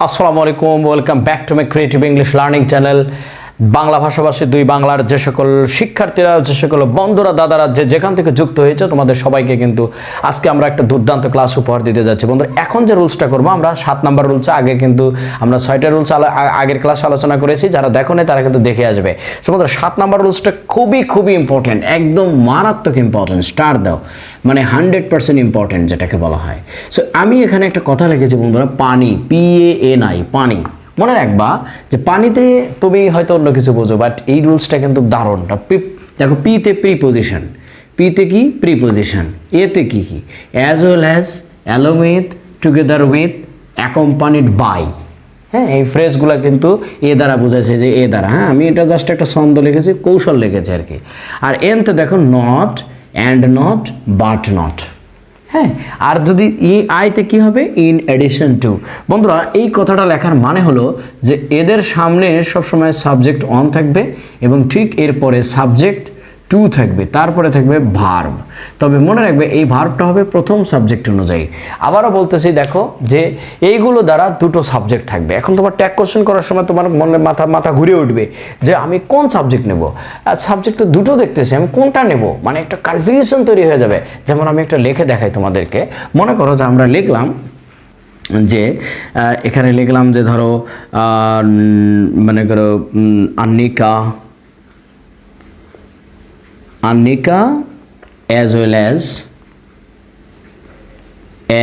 আসসালামু আলাইকুম welcome back to my creative English learning channel Bangla ভাষাভাষী দুই বাংলার যে সকল শিক্ষার্থীরা, যে সকল বন্ধুরা, দাদারা যে যেখান থেকে যুক্ত হয়েছে, তোমাদের সবাইকে কিন্তু আজকে আমরা একটা দুর্দান্ত ক্লাস উপহার দিতে যাচ্ছি। বন্ধুরা, এখন যে রুলসটা করব আমরা, সাত নাম্বার রুলস আগে কিন্তু আমরা ছয়টা রুলস আগের ক্লাসে আলোচনা করেছি। যারা দেখো নাই, তারা কিন্তু দেখে আসবে। সো বন্ধুরা, সাত নাম্বার রুলসটা খুবই খুবই ইম্পর্টেন্ট একদম মারাত্মক ইম্পর্টেন্ট স্টার দাও। মানে হান্ড্রেড পার্সেন্ট ইম্পর্টেন্ট যেটাকে বলা হয়। সো আমি এখানে একটা কথা লিখেছি বন্ধুরা, পানি পি এ এন আই পানি। মনে রাখবা যে পানিতে তুমি হয়তো অন্য কিছু বোঝো বাট এই রুলসটা কিন্তু দারুণ। দেখো পিতে প্রিপোজিশন পিতে কি? প্রিপোজিশন এতে কি কি? As well as along with together with accompanied by হ্যাঁ এই ফ্রেজগুলো কিন্তু এ দ্বারা বোঝাচ্ছে যে এ দ্বারা। হ্যাঁ আমি এটা জাস্ট একটা ছন্দ লিখেছি, কৌশল লিখেছি আর কি। আর এনতে দেখো not and not but not হ্যাঁ আর যদি ই আইতে কি হবে? ইন এডিশন টু বন্ধুরা, এই কথাটা লেখার মানে হলো যে এদের সামনে সবসময় সাবজেক্ট অন থাকবে এবং ঠিক এরপরে সাবজেক্ট টু থাকবে তারপরে থাকবে ভার্ব তবে মনে রাখবে এই ভার্বটা হবে প্রথম সাবজেক্ট অনুযায়ী। আবারও বলতেছি দেখো যে এইগুলো দ্বারা দুটো সাবজেক্ট থাকবে। এখন তোমার ট্যাগ কোশ্চেন করার সময় তোমার মনে মাথা মাথা ঘুরে উঠবে যে আমি কোন সাবজেক্ট নেব? আর সাবজেক্ট তো দুটো দেখতেছি আমি কোনটা নেব? মানে একটা কনফিউশন তৈরি হয়ে যাবে। যেমন আমি একটা লিখে দেখাই তোমাদেরকে। মনে করো যে আমরা লিখলাম যে এখানে লিখলাম যে ধরো উম, করো Annika Annika as well as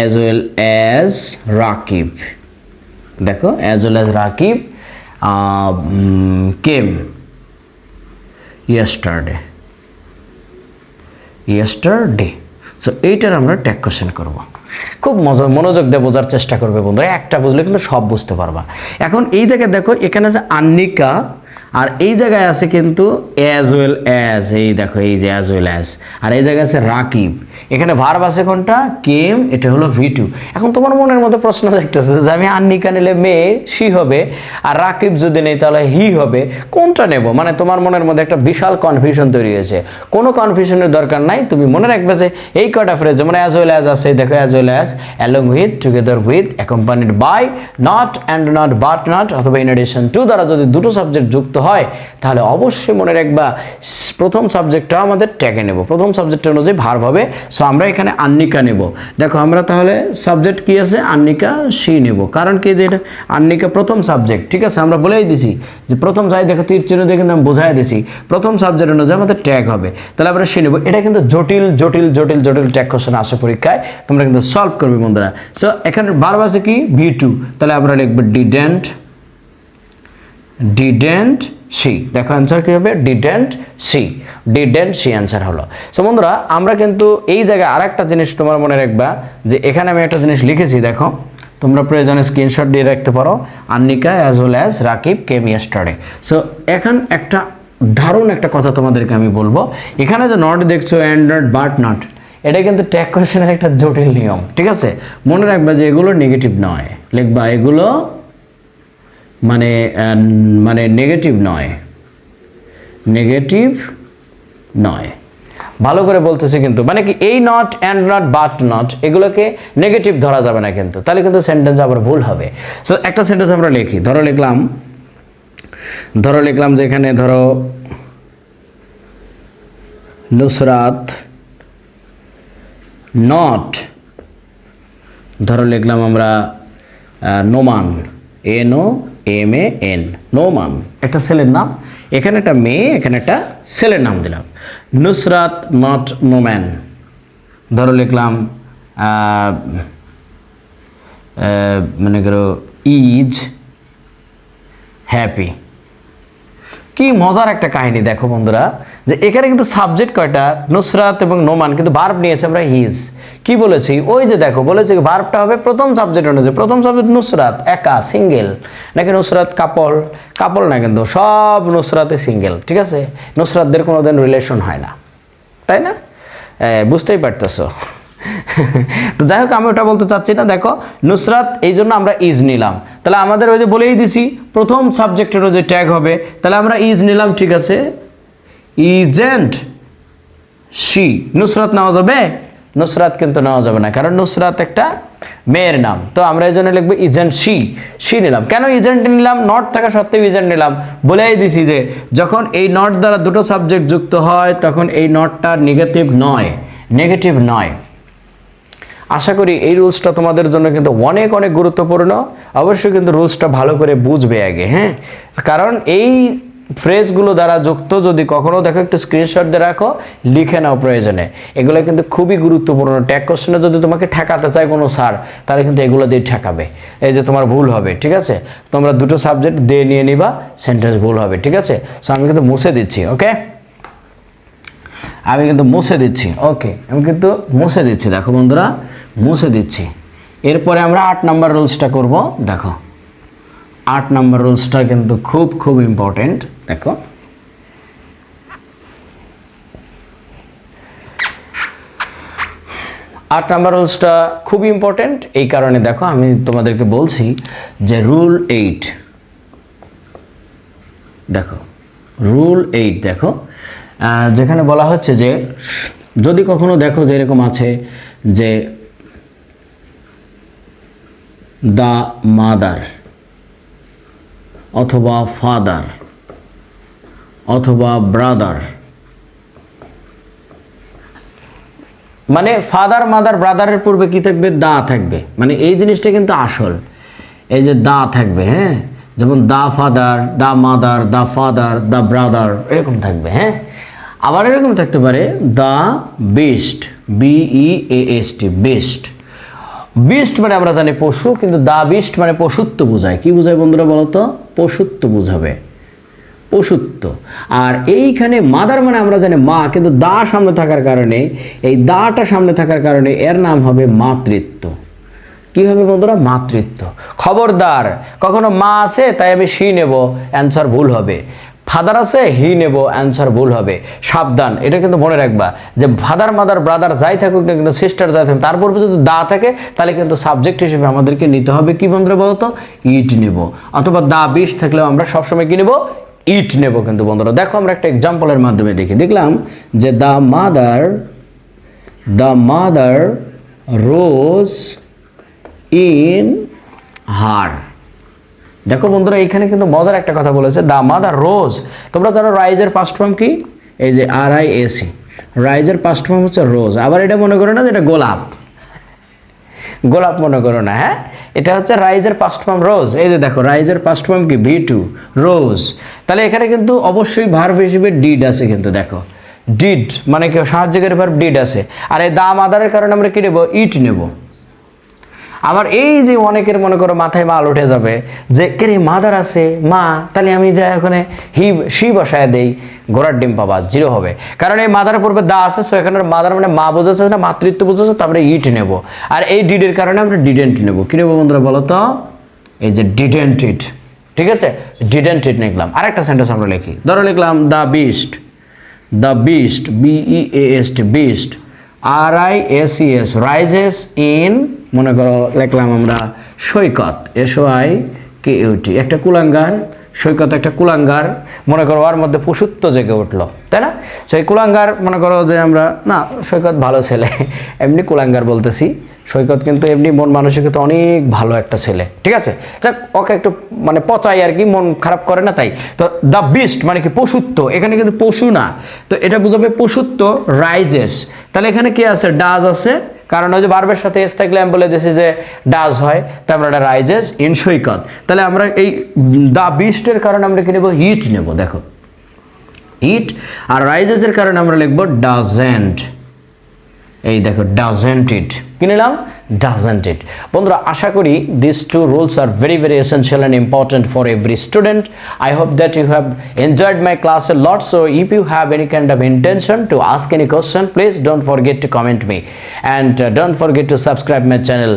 as well as Rakib দেখো as well as Rakib uh, mm, came yesterday. Yesterday. So এইটার আমরা ট্যাগ কোশ্চেন করব। খুব মজা মনোযোগ দিয়ে বোঝার চেষ্টা করবে বন্ধুরা একটা বুঝলে কিন্তু সব বুঝতে পারবা। এখন এই জায়গায় দেখো এখানে আছে আন্নিকা আর এই জায়গায় আছে কিন্তু অ্যাজ ওয়েল অ্যাজ এই দেখো, এই যে অ্যাজ ওয়েল অ্যাজ আর এই জায়গায় আছে রাকিব। এখানে ভার্ব আছে কোনটা? কেম এটা হলো ভি টু এখন তোমার মনের মধ্যে প্রশ্ন দেখতেছে যে আমি আন্নিকা নিলে মেয়ে সি হবে। আর রাকিব যদি নেই তাহলে হি হবে। কোনটা নেব? মানে তোমার মনের মধ্যে একটা বিশাল কনফিউশন তৈরি হয়েছে। কোনো কনফিউশনের দরকার নাই। তুমি মনে রাখবে যে এই কটা ফ্রেজ যেমন অ্যাজ ওয়েল অ্যাজ আছে, দেখো as well as along with together with accompanied by not and not but not অথবা ইন এডিশন টু দ্বারা যদি দুটো সাবজেক্ট যুক্ত হয় তাহলে অবশ্যই মনে রাখবা, প্রথম সাবজেক্টটা আমাদের ট্যাগে নেব। প্রথম সাবজেক্ট অনুযায়ী ভার হবে সো আমরা এখানে আন্নিকা নেব। দেখো, আমরা তাহলে সাবজেক্ট কি আছে? আন্নিকা সি নেব। কারণ কি যে এটা আন্নিকা প্রথম সাবজেক্ট ঠিক আছে? আমরা বলেই দিছি যে প্রথম যাই দেখো, তীর চিহ্ন দিয়ে কিন্তু আমি বোঝাই দিছি। প্রথম সাবজেক্ট অনুযায়ী আমাদের ট্যাগ হবে। তাহলে আমরা সি নেব। এটা কিন্তু জটিল জটিল জটিল জটিল ট্যাগ কোশ্চেন আসে পরীক্ষায়। তোমরা কিন্তু সলভ করবে, বন্ধুরা। সো এখানে বারবার আছে কি? ভি টু তাহলে আমরা লিখব ডিডেন্ট ডিডেন্ট সি দেখো অ্যান্সার কী হবে? Didn't see didn't see answer হলো। সো বন্ধুরা, আমরা কিন্তু এই জায়গায় আর একটা জিনিস তোমার মনে রাখবা, যে এখানে আমি একটা জিনিস লিখেছি, দেখো। তোমরা প্রয়োজনে স্ক্রিনশট দিয়ে রাখতে পারো। Annika as well as Rakib came yesterday so এখন একটা দারুণ একটা কথা তোমাদেরকে আমি বলব। এখানে যে নট দেখছ অ্যান্ড নট বাট নট এটা কিন্তু ট্যাগ কোশ্চেনের একটা জটিল নিয়ম, ঠিক আছে? মনে রাখবা যে এগুলো নেগেটিভ নয়। লিখবা এগুলো মানে মানে নেগেটিভ নয়। নেগেটিভ নয়। ভালো করে বলতেছে কিন্তু মানে কি এই not and not but not এগুলোকে নেগেটিভ ধরা যাবে না কিন্তু। তাহলে কিন্তু সেন্টেন্স আবার ভুল হবে। সো একটা সেন্টেন্স আমরা লিখি। ধরো লিখলাম ধরো লিখলাম যে এখানে ধরো, নুসরাত নট ধরো লিখলাম আমরা Noman N O M A N Noman একটা ছেলের নাম? এখানে একটা মেয়ে এখানে একটা ছেলের নাম দিলাম। নুসরাত নট নোম্যান। ধরো লিখলাম মনে করো ইজ হ্যাপি। কি মজার একটা কাহিনী দেখো বন্ধুরা। যে এখানে কিন্তু সাবজেক্ট কয়টা? নুসরাত এবং নোমান, কিন্তু ভার্ব নিয়েছে আমরা হিজ কি বলেছি? ওই যে দেখো, বলেছি ভার্বটা হবে প্রথম সাবজেক্ট অনুযায়ী। প্রথম সাবজেক্ট নুসরাত, একা সিঙ্গেল নাকি নুসরাত কাপল কাপল না কিন্তু, সব নুসরাতে সিঙ্গেল ঠিক আছে? নুসরাতদের কোনো দিন রিলেশন হয় না। তাই না? বুঝতেই পারতেছো। তো যাই হোক, আমি ওটা বলতে চাচ্ছি না। দেখো, নুসরাত, এই জন্য আমরা ইজ নিলাম। তাহলে আমাদের ওই যে বলেই দিছি, প্রথম সাবজেক্টেরও যে ট্যাগ হবে। তাহলে আমরা ইজ নিলাম, ঠিক আছে? ইজেন্ট শি নুসরাত নেওয়া যাবে, নুসরাত কিন্তু নেওয়া যাবে না, কারণ নুসরাত একটা মেয়ের নাম। তো আমরা এই জন্য লিখব ইজেন্ট সি সি নিলাম। কেন ইজেন্ট নিলাম? নট থাকা সত্ত্বেও ইজেন্ট নিলাম। বলেই দিছি যে, যখন এই নট দ্বারা দুটো সাবজেক্ট যুক্ত হয়, তখন এই নটটা নেগেটিভ নয় নেগেটিভ নয়। আশা করি এই রুলসটা তোমাদের জন্য কিন্তু অনেক অনেক গুরুত্বপূর্ণ। অবশ্যই কিন্তু রুলসটা ভালো করে বুঝবে আগে হ্যাঁ? কারণ এই ফ্রেজগুলো দ্বারা যুক্ত যদি কখনো দেখো, একটু স্ক্রিনশট দিয়ে রাখো, লিখে নাও প্রয়োজনে। এগুলো কিন্তু খুবই গুরুত্বপূর্ণ। ট্যাগ কোশ্চেনে যদি তোমাকে ঠেকাতে চায় কোনো স্যার তাহলে কিন্তু এগুলো দিয়ে ঠেকাবে। এই যে তোমার ভুল হবে, ঠিক আছে? তোমরা দুটো সাবজেক্ট দিয়ে নিয়ে নিবা সেন্টেন্স ভুল হবে, ঠিক আছে? সো আমি কিন্তু মুছে দিচ্ছি ওকে আমি কিন্তু মুছে দিচ্ছি ওকে আমি কিন্তু মুছে দিচ্ছি, দেখো বন্ধুরা, মুছে দিচ্ছি। এরপরে আমরা আট নাম্বার রুলসটা করব, দেখো। আট নাম্বার রুলসটা কিন্তু খুব খুব ইম্পর্টেন্ট দেখো। আট নাম্বার রুলসটা খুব ইম্পর্টেন্ট এই কারণে দেখো আমি তোমাদেরকে বলছি যে রুল এইট দেখো রুল এইট দেখো। যেখানে বলা হচ্ছে যে যদি কখনো দেখো যে এরকম আছে যে দ্য মাদার অথবা ফাদার, অথবা ব্রাদার। মানে ফাদার, মাদার, ব্রাদারের পূর্বে কি থাকবে? দা থাকবে। মানে এই জিনিসটা কিন্তু আসল। এই যে দা থাকবে হ্যাঁ? যেমন the father, the mother, the father, the brother, এরকম থাকবে হ্যাঁ? আবার এরকম থাকতে পারে the best B E A S T best. Beast মানে আমরা জানি পশু, কিন্তু দা বিস্ট মানে পশুত্ব বোঝায়। কি বোঝায় বন্ধুরা বলতো পশুত্ব বোঝাবে। পশুত্ব। আর এইখানে মাদার মানে আমরা জানি মা, কিন্তু দা সামনে থাকার কারণে, এই দাটা সামনে থাকার কারণে এর নাম হবে মাতৃত্ব। কি হবে বন্ধুরা? মাতৃত্ব। খবরদার। কখনো মা আছে, তাই আমি সি নেব। অ্যান্সার ভুল হবে। ফাদার আছে হি নেব অ্যান্সার ভুল হবে। সাবধান, এটা কিন্তু মনে রাখবা যে ফাদার মাদার ব্রাদার যাই থাকুক না কিন্তু সিস্টার যাই থাকুক তারপর যদি দা থাকে, তাহলে কিন্তু সাবজেক্ট হিসেবে আমাদেরকে নিতে হবে কি বন্ধুরা বলতো? ইট নেব। অথবা দা বিষ থাকলেও আমরা সবসময় কি নেব? ইট নেব কিন্তু বন্ধুরা। দেখো আমরা একটা এক্সাম্পলের মাধ্যমে দেখি। দেখলাম যে the mother the mother rose in her দেখো বন্ধুরা, এখানে কিন্তু মজার একটা কথা বলেছে দা মাদার রোজ। তোমরা জানো রাইজের পাস্ট ফর্ম কি? এই যে আর আই এসি রাইজের পাস্ট ফর্ম হচ্ছে রোজ। আবার এটা মনে করো না যে এটা গোলাপ। গোলাপ মনে করো না হ্যাঁ? এটা হচ্ছে রাইজের পাস্ট ফর্ম রোজ। এই যে দেখো, রাইজের পাস্ট ফর্ম কি? V two rose. তাহলে এখানে কিন্তু অবশ্যই ভার্ব হিসেবে ডিড আছে কিন্তু, দেখো। ডিড মানে কি? সাহায্যকারী ভার্ব ডিড আছে। আর এই দাম আদারের কারণে আমরা কি নেব? ইট নেব। আবার এই যে অনেকের মনে করো মাথায় মাল উঠে যাবে যে, কে মাদার আছে? মা, তাহলে আমি যা ওখানে হি সি বসায় দেই, ঘোড়ার ডিম পাবা, জিরো হবে। কারণ এই মাদার পূর্বে দা আছে সো এখানে মাদার মানে মা বোঝাচ্ছে না, মাতৃত্ব বোঝাচ্ছে, তারপরে ইট নেব। আর এই ডিডের কারণে আমরা ডিডেন্ট নেব। কি নেব বন্ধুরা বলো তো? এই যে ডিডেন্ট ইট ঠিক আছে? ডিডেন্ট ইট লিখলাম। আরেকটা সেন্টেন্স আমরা লিখি। ধরো লিখলাম the beast the beast B E A S beast R I S E S rises in মনে করো, লিখলাম আমরা, Saikat S O I K U T একটা কুলাঙ্গার, সৈকত একটা কুলাঙ্গার, মনে করো, ওর মধ্যে পশুত্ব জেগে উঠল, তাই না? সেই কুলাঙ্গার, মনে করো যে আমরা, না, সৈকত ভালো ছেলে, এমনি কুলাঙ্গার বলতেছি, সৈকত কিন্তু এমনি মন মানসিকতা অনেক ভালো একটা ছেলে, ঠিক আছে? যাক, ওকে একটু মানে পচাই আর কি, মন খারাপ করে না তাই। তো দ্য বিস্ট মানে কি পশুত্ব এখানে কিন্তু পশু না। তো, এটা বুঝাবে পশুত্ব রাইজেস তাহলে এখানে কি আছে? ডাজ আছে কারণ ওই যে বার্বের সাথে আমি বলে দিয়েছি যে ডাজ হয় তারপর এটা রাইজেস ইন সৈকত। তাহলে আমরা এই দা বিস্টের কারণে আমরা কি নেব? হিট নেব, দেখো। হিট আর রাইজেসের কারণে আমরা লিখব ডাজেন্ট। এই দেখো ডাজেন্ট ইট কি নিলাম? ডাজেন্ট ইট বন্ধুরা, আশা করি this two rules are very very essential and important for every student I hope that you have enjoyed my class a lot so if you have any kind of intention to ask any question please don't forget to comment me and don't forget to subscribe my channel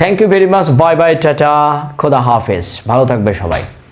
thank you very much bye bye tata খোদা হাফেজ ভালো থাকবে সবাই